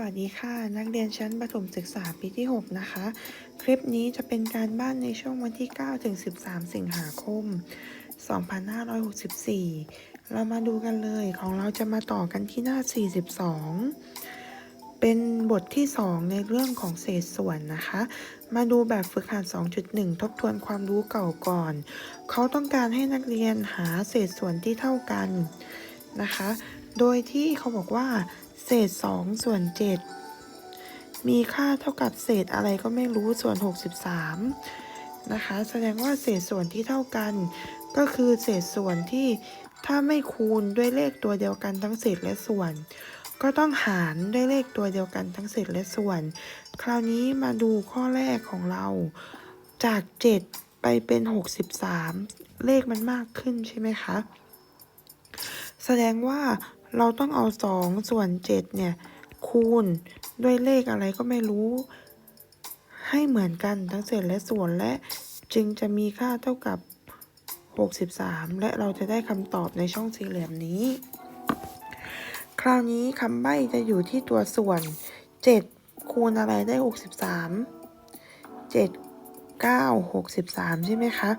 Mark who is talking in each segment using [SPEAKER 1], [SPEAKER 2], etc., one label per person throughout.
[SPEAKER 1] วัสดีค่ะ นักเรียนชั้นประถมศึกษาปีที่ 6 นะคะ คลิปนี้จะเป็นการบ้านในช่วงวันที่ 9 ถึง 13 สิงหาคม 2564 เรามาดูกันเลยของเราจะมาต่อกันที่หน้า 42 เป็นบทที่ 2 ในเรื่องของเศษส่วนนะคะ มาดูแบบฝึกหัด 2.1 ทบทวนความรู้เก่าก่อน เขาต้องการให้นักเรียนหาเศษส่วนที่เท่ากันนะคะ โดยที่เขาบอกว่า เศษ2ส่วน7มีค่าเท่ากับเศษอะไรก็ไม่รู้ส่วน 63 นะคะ แสดงว่าเศษส่วนที่เท่ากัน ก็คือเศษส่วนที่ถ้าไม่คูณด้วยเลขตัวเดียวกันทั้งเศษและส่วน ก็ต้องหารด้วยเลขตัวเดียวกันทั้งเศษและส่วน คราวนี้มาดูข้อแรกของเรา จาก 7 ไปเป็น 63 เลขมันมากขึ้นใช่ไหมคะ แสดงว่า เราต้องเอา 2 ส่วน 7 เนี่ย คูณด้วยเลขอะไรก็ไม่รู้ ให้เหมือนกันทั้งเศษและส่วนและจึงจะมีค่าเท่ากับ 63 และเราจะได้คำตอบในช่องสี่เหลี่ยมนี้ คราวนี้คำใบ้จะอยู่ที่ตัวส่วน 7 คูณอะไรได้ 63 7 9 63 ใช่ไหมคะ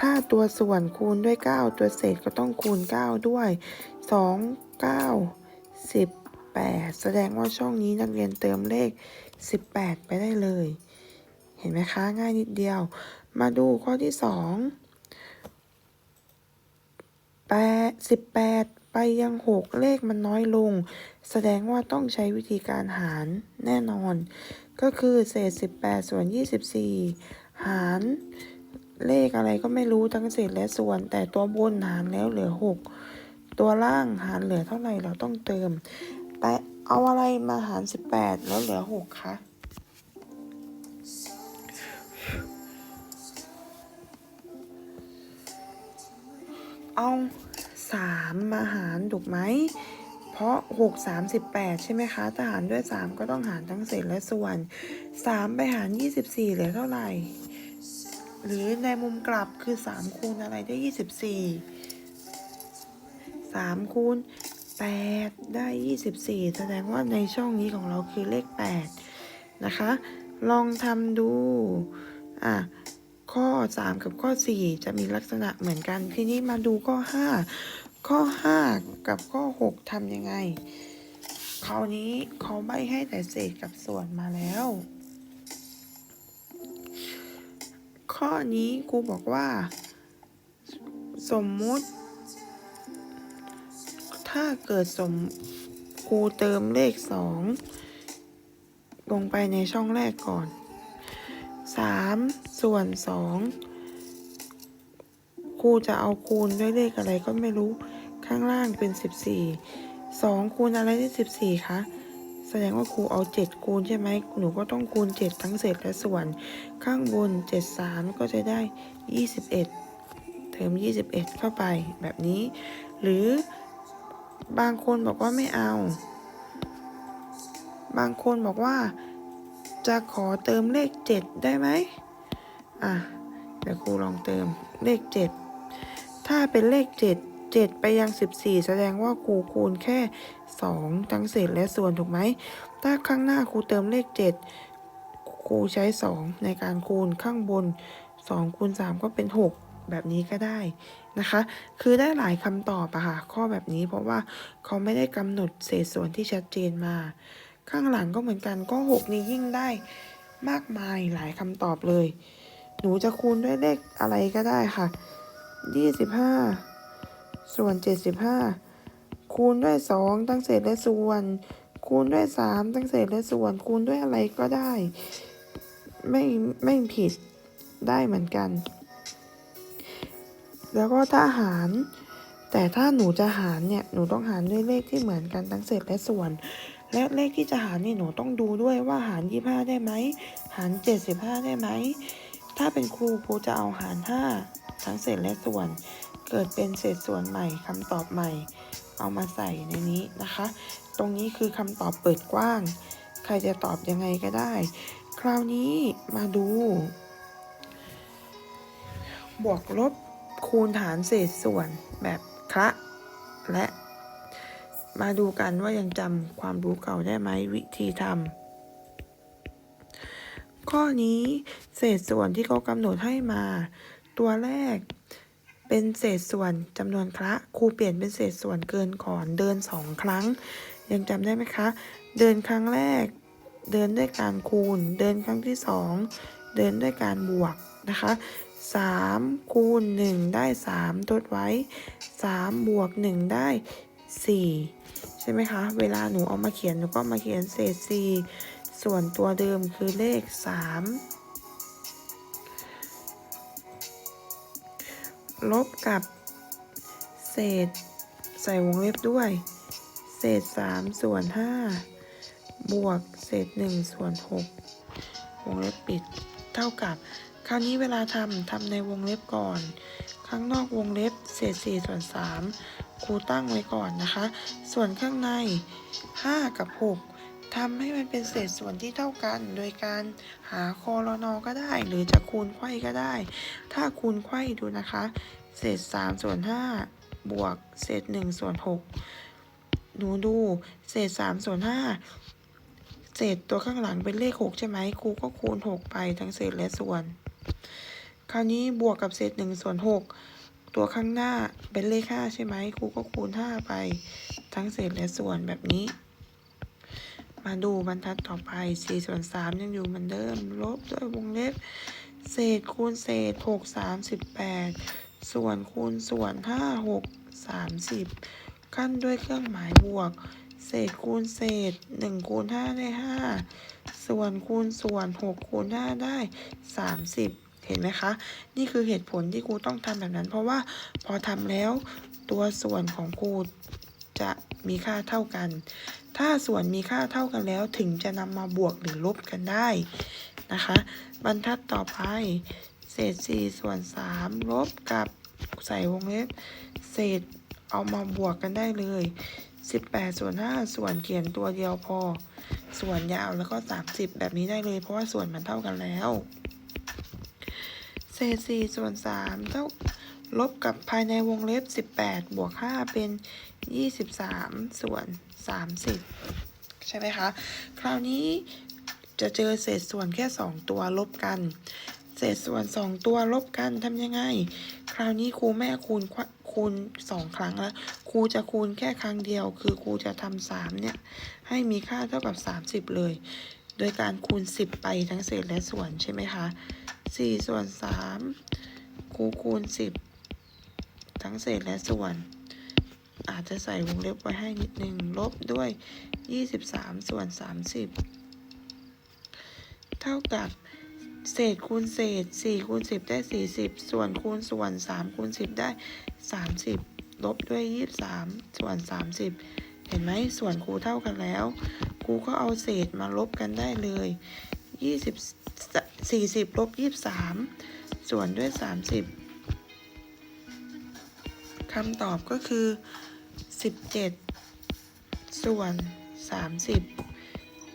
[SPEAKER 1] ถ้าตัวส่วนคูณด้วย 9 ตัวเศษก็ต้องคูณ 9 ด้วย 2 9 18แสดงว่าช่องนี้นักเรียนเติมเลข18ไปได้เลย เห็นไหมคะ ง่ายนิดเดียว มาดูข้อที่2 8 18ไปยัง6เลขมันน้อยลง แสดงว่าต้องใช้วิธีการหารแน่นอน ก็คือเศษ18ส่วน24หารเลขอะไรก็ไม่รู้ทั้งเศษและส่วน แต่ตัวบนหารแล้วเหลือ6 ตัวล่างหารเหลือเท่าไหร่เราต้องเติม แต่เอาอะไรมาหาร 18 แล้วเหลือ 6 คะเอา3มาหารถูกไหม เพราะ6 3 8ใช่ไหมคะถ้าหารด้วย3ก็ต้องหารทั้งเศษและส่วน3ไปหาร24เหลือเท่าไหร่ หรือในมุมกลับคือ3คูณอะไรได้24 3คูณ8 ได้ 24 แสดงว่าในช่องนี้ของเราคือเลข 8 นะคะ ลองทำดู อะ ข้อ 3 กับข้อ 4 จะมีลักษณะเหมือนกัน ทีนี้มาดูข้อ 5 ข้อ 5 กับข้อ 6ทำยังไง คราวนี้เขาใบให้แต่เศษกับส่วนมาแล้ว ข้อนี้ครูบอกว่า สมมุติ ถ้าเกิดสมครูเติมเลขสองลงไปในช่องแรกก่อนสามส่วนสองครูจะเอาคูณด้วยเลขอะไรก็ไม่รู้ข้างล่างเป็นสิบสี่สองคูณอะไรได้สิบสี่คะ แสดงว่าครูเอาเจ็ดคูณใช่ไหม หนูก็ต้องคูณเจ็ดทั้งเศษและส่วน ข้างบนเจ็ดสามก็จะได้ยี่สิบเอ็ดเติมยี่สิบเอ็ดเข้าไปแบบนี้ หรือ บางคนบอกว่าไม่เอา บางคนบอกว่า จะขอเติมเลขเจ็ดได้ไหมอะ เดี๋ยวครูลองเติมเลขเจ็ดถ้าเป็นเลขเจ็ดเจ็ดไปยังสิบสี่แสดงว่าครูคูณแค่สองทั้งเศษและส่วนถูกไหม ถ้าข้างหน้าครูเติมเลขเจ็ดครูใช้สองในการคูณข้างบนสองคูณสามก็เป็นหกแบบนี้ก็ได้ นะคะ คือได้หลายคำตอบอะค่ะข้อแบบนี้เพราะว่าเขาไม่ได้กำหนดเศษส่วนที่ชัดเจนมา ข้างหลังก็เหมือนกันก็หกนี้ยิ่งได้มากมายหลายคำตอบเลย หนูจะคูณด้วยเลขอะไรก็ได้ค่ะยี่สิบห้าส่วนเจ็ดสิบห้าคูณด้วยสองทั้งเศษและส่วน คูณด้วยสามทั้งเศษและส่วน คูณด้วยอะไรก็ได้ ไม่ไม่ผิดได้เหมือนกัน แล้วก็ถ้าหาร แต่ถ้าหนูจะหารเนี่ยหนูต้องหารด้วยเลขที่เหมือนกันทั้งเศษและส่วน และเลขที่จะหารนี่หนูต้องดูด้วยว่าหาร 25 ได้ไหมหาร 75 ได้ไหมถ้าเป็นครูครูจะเอาหาร 5 ทั้งเศษและส่วน เกิดเป็นเศษส่วนใหม่คำตอบใหม่ เอามาใส่ในนี้นะคะ ตรงนี้คือคำตอบเปิดกว้าง ใครจะตอบยังไงก็ได้ คราวนี้มาดู บวกลบ คูณหารเศษส่วนแบบคละและ มาดูกันว่ายังจำความรู้เก่าได้ไหมวิธีทำข้อนี้เศษส่วนที่เขากำหนดให้มา ตัวแรกเป็นเศษส่วนจำนวนคละครูเปลี่ยนเป็นเศษส่วนเกินก่อนเดินสองครั้ง ยังจำได้ไหมคะ เดินครั้งแรก เดินด้วยการคูณ เดินครั้งที่สองเดินด้วยการบวกนะคะ สามคูณหนึ่งได้สามทดไว้สามบวกหนึ่งได้สี่ใช่ไหมคะ เวลาหนูเอามาเขียนหนูก็มาเขียนเศษสี่ส่วนตัวเดิมคือเลขสามลบกับ เศษ ใส่วงเล็บด้วย เศษสามส่วนห้าบวก เศษหนึ่งส่วนหกวงเล็บปิดเท่ากับ คราวนี้เวลาทำทำในวงเล็บก่อน ข้างนอกวงเล็บเศษ4ส่วน3ครูตั้งไว้ก่อนนะคะ ส่วนข้างใน 5 กับ 6ทำให้มันเป็นเศษส่วนที่เท่ากัน โดยการหาคอรนอก็ได้ หรือจะคูณไขว้ก็ได้ ถ้าคูณไขว้ดูนะคะ เศษ3ส่วน5บวกเศษ1ส่วน6หนูดูเศษ3ส่วน5เศษตัวข้างหลังเป็นเลข 6 ใช่ไหมครูก็คูณ 6 ไปทั้งเศษและส่วน คราวนี้บวกกับเศษ1ส่วน6ตัวข้างหน้าเป็นเลข5ใช่ไหมครูก็คูณ5ไปทั้งเศษและส่วนแบบนี้ มาดูบรรทัดต่อไป4ส่วน3ยังอยู่เหมือนเดิม ลบด้วยวงเล็บ เศษคูณเศษ6 3 18ส่วนคูณส่วน5 6 30ขั้นด้วยเครื่องหมายบวก เศษคูณเศษ1คูณ5ได้5 ส่วนคูณส่วน 6 คูณ5ได้ 30 เห็นไหมคะ นี่คือเหตุผลที่ครูต้องทำแบบนั้น เพราะว่าพอทำแล้วตัวส่วนของครูจะมีค่าเท่ากัน ถ้าส่วนมีค่าเท่ากันแล้วถึงจะนำมาบวกหรือลบกันได้นะคะ บรรทัดต่อไป เศษ 4 ส่วน 3 ลบกับใส่วงเล็บ เศษเอามาบวกกันได้เลย 18 ส่วน 5 ส่วนเขียนตัวเดียวพอ ส่วนยาวแล้วก็ 30 แบบนี้ได้เลย เพราะว่าส่วนมันเท่ากันแล้ว เศษ4ส่วน3เท่าลบกับภายในวงเล็บ 18 บวก 5 เป็น 23 ส่วน 30 ใช่ไหมคะ คราวนี้จะเจอเศษส่วนแค่ 2 ตัวลบกัน เศษส่วน 2 ตัวลบกันทำยังไง คราวนี้ครูแม่คูณ ควคูณ 2 ครั้งแล้วครูจะคูณแค่ครั้งเดียว คือครูจะทำ3เนี่ยให้มีค่าเท่ากับ 30 เลย โดยการคูณ 10 ไปทั้งเศษและส่วนใช่ไหมคะ4ส่วน3ครูคูณ 10 ทั้งเศษและส่วน อาจจะใส่วงเล็บไว้ให้นิดนึงลบด้วย 23 ส่วน 30 เท่ากับ เศษคูณเศษ4คูณ10ได้40ส่วนคูณส่วน3คูณ10ได้30ลบด้วย23ส่วน30เห็นไหมส่วนครูเท่ากันแล้วครูก็เอาเศษมาลบกันได้เลย20 40ลบ23ส่วนด้วย30คำตอบก็คือ17ส่วน30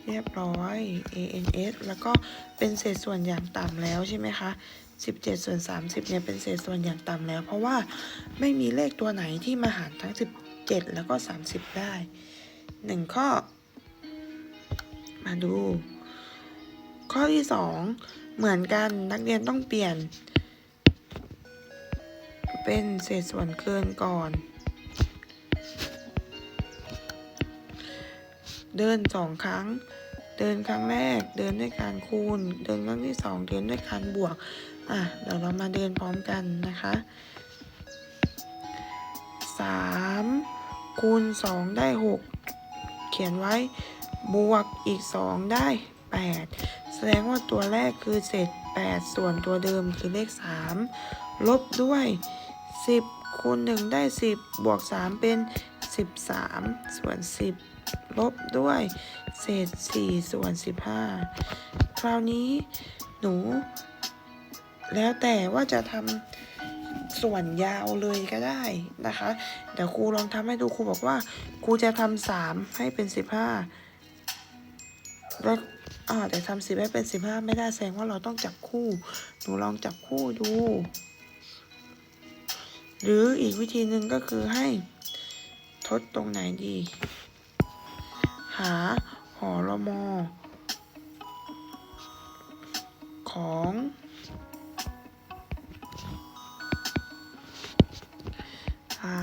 [SPEAKER 1] เรียบร้อย ANS แล้วก็เป็นเศษส่วนอย่างต่ำแล้วใช่ไหมคะ 17 ส่วน 30 เนี่ยเป็นเศษส่วนอย่างต่ำแล้ว เพราะว่าไม่มีเลขตัวไหนที่มาหารทั้ง 17 แล้วก็ 30 ได้ 1 ข้อ มาดู ข้อที่ 2 เหมือนกันนักเรียนต้องเปลี่ยน เป็นเศษส่วนเกินก่อน เดินสองครั้ง เดินครั้งแรก เดินด้วยการคูณ เดินครั้งที่สองเดินด้วยการบวก อะเดี๋ยวเรามาเดินพร้อมกันนะคะสามคูณสองได้หกเขียนไว้บวกอีกสองได้แปดแสดงว่าตัวแรกคือเศษแปดส่วนตัวเดิมคือเลขสามลบด้วยสิบคูณหนึ่งได้สิบบวกสามเป็น สิบสามส่วนสิบลบด้วย เศษสี่ส่วนสิบห้าคราวนี้หนู แล้วแต่ว่าจะทำส่วนยาวเลยก็ได้นะคะ เดี๋ยวครูลองทำให้ดูครูบอกว่าครูจะทำสามให้เป็นสิบห้าแล้วอ่าแต่ทำสิบให้เป็นสิบห้าไม่ได้แสดงว่าเราต้องจับคู่ หนูลองจับคู่ดูหรืออีกวิธีหนึ่งก็คือให้ ดตรงไหนดี หาหอรมอของ หา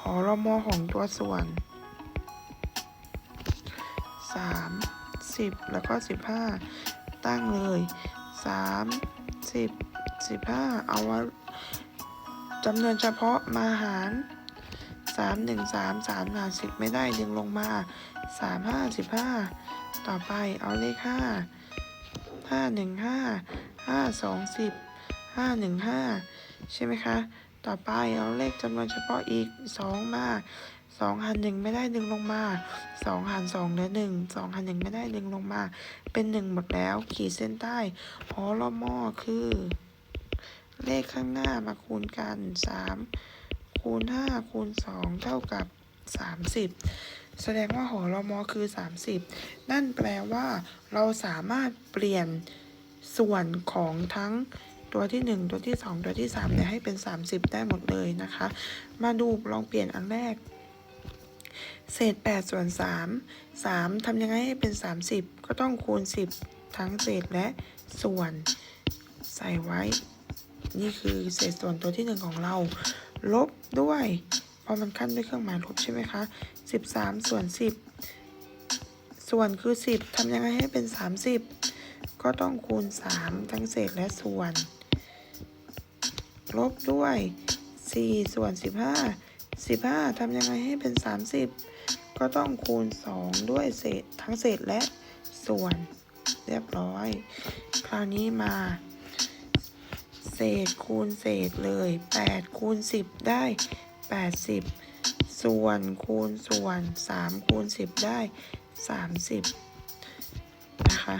[SPEAKER 1] หอรมอของตัวส่วนสามสิบแล้วก็สิบห้าตั้งเลยสามสิบสิบห้าเอาว่าจำนวนเฉพาะมาหาร สามหนึ่งสามสามหารสิบไม่ได้ดึงลงมาสามห้าสิบห้าต่อไปเอาเลขห้าห้าหนึ่งห้าห้าสองสิบห้าหนึ่งห้าใช่ไหมคะ ต่อไปเอาเลขจำนวนเฉพาะอีกสองมาสองหันหนึ่งไม่ได้ดึงลงมาสองหันสองเหลือหนึ่งสองหันหนึ่งไม่ได้ดึงลงมา เป็นหนึ่งหมดแล้ว ขีดเส้นใต้หอรมอคือ เลขข้างหน้ามาคูณกันสาม คูณห้าคูณสองเท่ากับสามสิบแสดงว่าหอรมอคือสามสิบนั่นแปลว่า เราสามารถเปลี่ยนส่วนของทั้งตัวที่ 1 ตัวที่ 2 ตัวที่ 3 เนี่ยให้เป็น 30 ได้หมดเลยนะคะ มาดูลองเปลี่ยนอันแรก เศษ 8 ส่วน 3 3ทำยังไงให้เป็น 30 ก็ต้องคูณ 10 ทั้งเศษและส่วนใส่ไว้ นี่คือเศษส่วนตัวที่ 1 ของเรา ลบด้วยเพราะมันขั้นด้วยเครื่องหมายลบใช่ไหมคะ 13 ส่วน 10 ส่วนคือ 10ทำยังไงให้เป็น 30 ก็ต้องคูณ 3 ทั้งเศษและส่วน ลบด้วย 4 ส่วน 15 15ทำยังไงให้เป็น 30 ก็ต้องคูณ 2 ด้วยเศษทั้งเศษและส่วน เรียบร้อย คราวนี้มา เศษคูณเศษเลย8คูณ10 ได้ 80 ส่วนคูณส่วน 3 คูณ 10 ได้ 30 นะคะ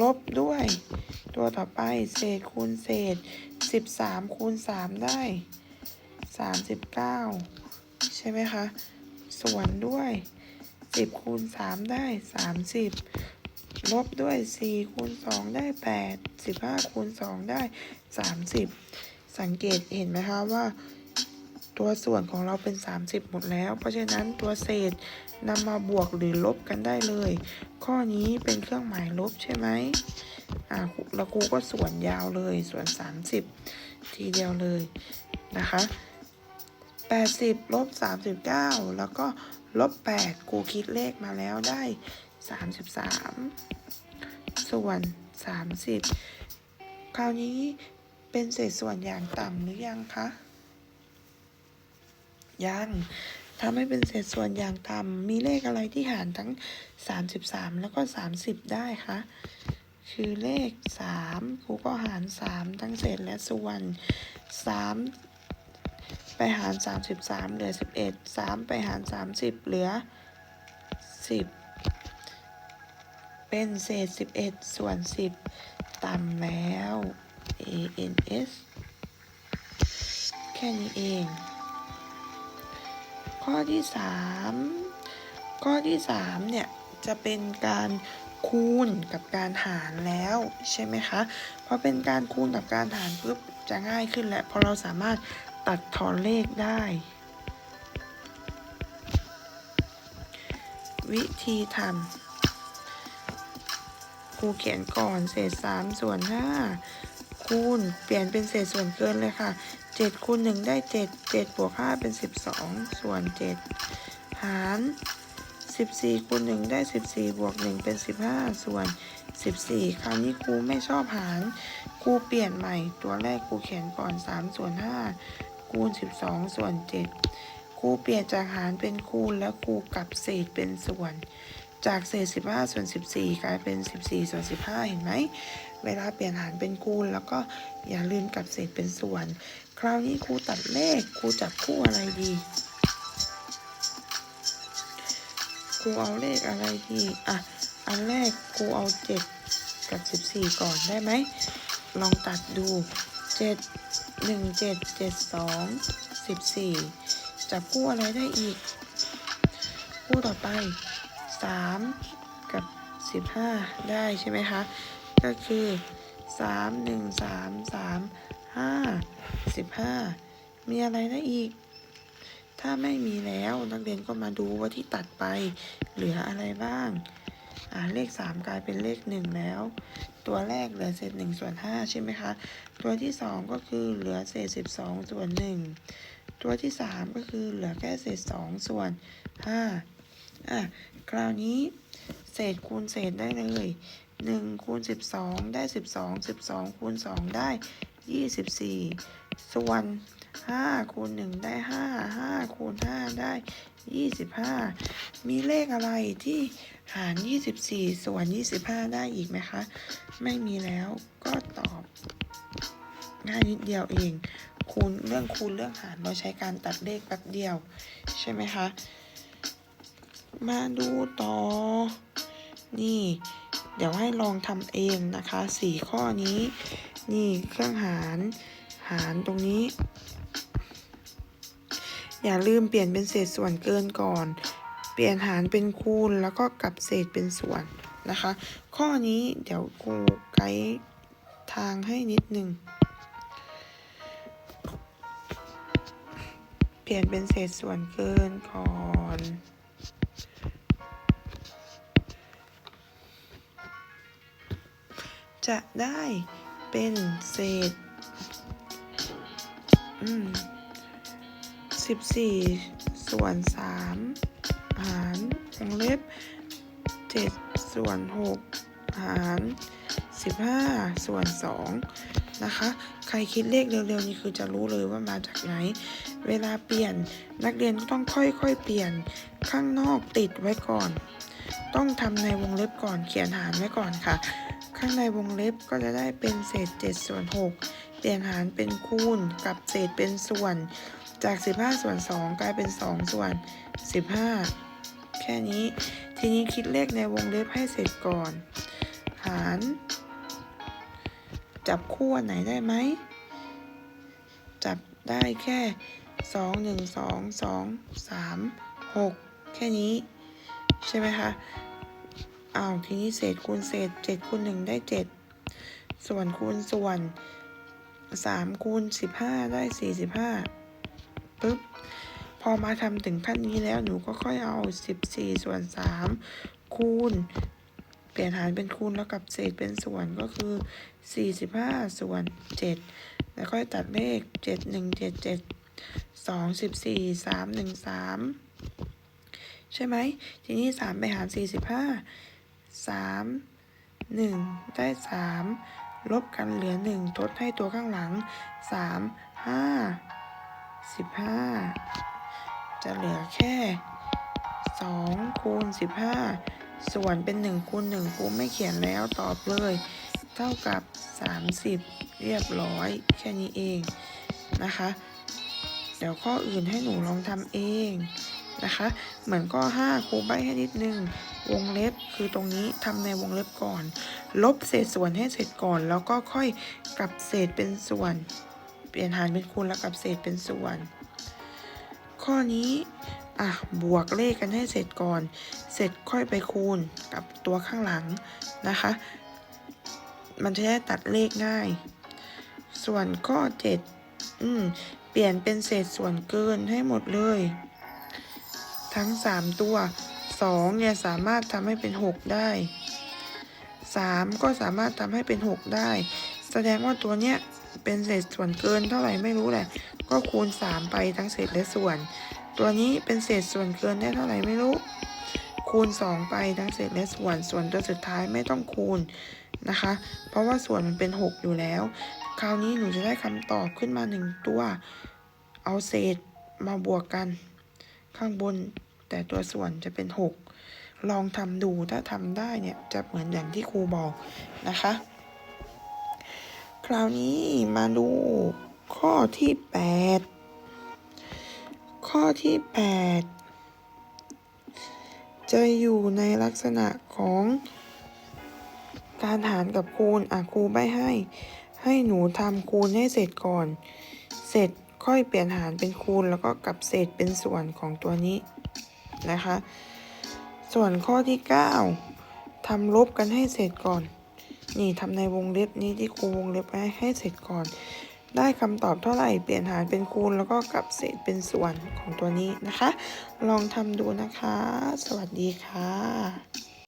[SPEAKER 1] ลบด้วย ตัวต่อไปเศษคูณเศษ 13 คูณ 3 ได้ 39 ใช่ไหมคะ ส่วนด้วย 10 คูณ 3 ได้ 30 ลบด้วย4คูณ2ได้ 8 15คูณ2ได้ 30 สังเกตเห็นไหมคะว่าตัวส่วนของเราเป็น 30 หมดแล้ว เพราะฉะนั้นตัวเศษนำมาบวกหรือลบกันได้เลย ข้อนี้เป็นเครื่องหมายลบใช่ไหมอ่าแล้วครูก็ส่วนยาวเลยส่วน 30 ทีเดียวเลยนะคะ 80ลบ39 แล้วก็ลบ8ครูคิดเลขมาแล้วได้ 33 ส่วน 30 คราวนี้เป็นเศษส่วนอย่างต่ำหรือยังคะ ยังถ้าไม่เป็นเศษส่วนอย่างต่ำมีเลขอะไรที่หารทั้ง 33 แล้วก็ 30 ได้คะคือเลข 3 ครูก็หาร 3 ทั้งเศษและส่วน 3 ไปหาร 33 เหลือ 11 3 ไปหาร 30 เหลือ 10 เป็นเศษ 11 ส่วน 10 ต่ำแล้ว ans แค่นี้เอง ข้อที่ 3 ข้อที่ 3 เนี่ย จะเป็นการคูณกับการหารแล้วใช่ไหมคะพอเป็นการคูณกับการหารปุ๊บจะง่ายขึ้นแหละพราะเราสามารถตัดทอนเลขได้ วิธีทำ รูเขียนก่อนเศษ3ส่วน5คูณเปลี่ยนเป็นเศษส่วนเกินเลยค่ะ7คูณ1ได้7 7บวก5เป็น12ส่วน7หาร14คูณ1ได้14บวก1เป็น15ส่วน14คราวนี้ครูไม่ชอบหารครูเปลี่ยนใหม่ตัวแรกครูเขียนก่อน3ส่วน5คูณ12ส่วน7ครูเปลี่ยนจากหารเป็นคูณแล้วครูกลับเศษเป็นส่วน จากเศษ 15 ส่วน 14 กลายเป็น 14 ส่วน 15 เห็นไหม เวลาเปลี่ยนหารเป็นคูณ แล้วก็อย่าลืมกลับเศษเป็นส่วน คราวนี้ครูตัดเลขครูจับคู่อะไรดีครูเอาเลขอะไรดีอะ อันแรกครูเอาเจ็ดกับสิบสี่ก่อนได้ไหม ลองตัดดูเจ็ดหนึ่งเจ็ดเจ็ดสองสิบสี่จับคู่อะไรได้อีก คู่ต่อไป สามกับสิบห้าได้ใช่ไหมคะ ก็คือสามหนึ่งสามสามห้าสิบห้ามีอะไรได้อีก ถ้าไม่มีแล้วนักเรียนก็มาดูว่าที่ตัดไปเหลืออะไรบ้างอ่าเลข 3 กลายเป็นเลข 1 แล้ว ตัวแรกเหลือเศษ1ส่วน5ใช่ไหมคะ ตัวที่ 2 ก็คือเหลือเศษ 12 ส่วน 1 ตัวที่ 3 ก็คือเหลือแค่เศษ 2 ส่วน 5 อะคราวนี้เศษคูณเศษได้เลย1คูณ12ได้12 12คูณ2ได้24ส่วน5คูณ1ได้5 5คูณ5ได้25มีเลขอะไรที่หาร24ส่วน25ได้อีกไหมคะ ไม่มีแล้วก็ตอบง่ายนิดเดียวเอง คูณเรื่องคูณเรื่องหารเราใช้การตัดเลขแป๊บเดียว ใช่ไหมคะ มาดูต่อ นี่ เดี๋ยวให้ลองทำเองนะคะสี่ข้อนี้ นี่เครื่องหารหารตรงนี้ อย่าลืมเปลี่ยนเป็นเศษส่วนเกินก่อน เปลี่ยนหารเป็นคูณแล้วก็กลับเศษเป็นส่วนนะคะ ข้อนี้เดี๋ยวครูไกด์ทางให้นิดนึง เปลี่ยนเป็นเศษส่วนเกินก่อน จะได้เป็นเศษอืมสิบสี่ส่วนสามหารวงเล็บเจ็ดส่วนหกหารสิบห้าส่วนสองนะคะ ใครคิดเลขเร็วๆนี่คือจะรู้เลยว่ามาจากไหน เวลาเปลี่ยนนักเรียนก็ต้องค่อยๆเปลี่ยนข้างนอกติดไว้ก่อน ต้องทำในวงเล็บก่อนเขียนหารไว้ก่อนค่ะ ข้างในวงเล็บก็จะได้เป็นเศษ 7 ส่วน 6เปลี่ยนหารเป็นคูณกับเศษเป็นส่วน จาก 15 ส่วน 2 กลายเป็น 2 ส่วน 15 แค่นี้ ทีนี้คิดเลขในวงเล็บให้เสร็จก่อน หาร จับคู่อันไหนได้ไหม จับได้แค่ 2 1 2 2 3 6 แค่นี้ ใช่ไหมคะ อ้าวทีนี้เศษคูณเศษเจ็ดคูณหนึ่งได้เจ็ดส่วนคูณส่วนสามคูณสิบห้าได้สี่สิบห้าปึ๊บพอมาทำถึงขั้นนี้แล้วหนูก็ค่อยเอาสิบสี่ส่วนสามคูณ เปลี่ยนหารเป็นคูณแล้วกับเศษเป็นส่วนก็คือสี่สิบห้าส่วนเจ็ดแล้วค่อยตัดเลขเจ็ดหนึ่งเจ็ดเจ็ดสองสิบสี่สามหนึ่งสามใช่ไหมทีนี้สามไปหารสี่สิบห้า สามหนึ่งได้สามลบกันเหลือหนึ่งทดให้ตัวข้างหลังสามห้าสิบห้าจะเหลือแค่สองคูณสิบห้าส่วนเป็นหนึ่งคูณหนึ่งคูไม่เขียนแล้วตอบเลย เท่ากับสามสิบเรียบร้อย แค่นี้เองนะคะ เดี๋ยวข้ออื่นให้หนูลองทำเอง นะคะ เหมือนข้อ5ครูใบให้นิดนึง วงเล็บคือตรงนี้ทำในวงเล็บก่อน ลบเศษส่วนให้เสร็จก่อน แล้วก็ค่อยกลับเศษเป็นส่วน เปลี่ยนหารเป็นคูณแล้วกลับเศษเป็นส่วน ข้อนี้อะบวกเลขกันให้เสร็จก่อน เสร็จค่อยไปคูณกับตัวข้างหลังนะคะ มันจะได้ตัดเลขง่าย ส่วนข้อ 7 อืม เปลี่ยนเป็นเศษส่วนเกินให้หมดเลย ทั้ง 3 ตัว 2 เนี่ยสามารถทำให้เป็น 6 ได้ 3 ก็สามารถทำให้เป็น 6 ได้ แสดงว่าตัวเนี้ยเป็นเศษส่วนเกินเท่าไหร่ไม่รู้แหละ ก็คูณ 3 ไปทั้งเศษและส่วน ตัวนี้เป็นเศษส่วนเกินได้เท่าไหร่ไม่รู้ คูณ 2 ไปทั้งเศษและส่วน ส่วนตัวสุดท้ายไม่ต้องคูณนะคะ เพราะว่าส่วนมันเป็น 6 อยู่แล้ว คราวนี้หนูจะได้คำตอบขึ้นมา 1 ตัว เอาเศษมาบวกกัน ข้างบน แต่ตัวส่วนจะเป็น 6 ลองทำดูถ้าทำได้เนี่ยจะเหมือนอย่างที่ครูบอกนะคะ คราวนี้มาดูข้อที่ 8 ข้อที่ 8 จะอยู่ในลักษณะของการหารกับคูณ อะครูใบให้ ให้หนูทำคูณให้เสร็จก่อน เสร็จค่อยเปลี่ยนหารเป็นคูณแล้วก็กลับเศษเป็นส่วนของตัวนี้ นะคะ ส่วนข้อที่ 9ทำลบกันให้เสร็จก่อน นี่ทำในวงเล็บนี้ที่ครูวงเล็บไว้ให้เสร็จก่อน ได้คำตอบเท่าไหร่เปลี่ยนหารเป็นคูณ แล้วก็กลับเศษเป็นส่วนของตัวนี้นะคะ ลองทำดูนะคะ สวัสดีค่ะ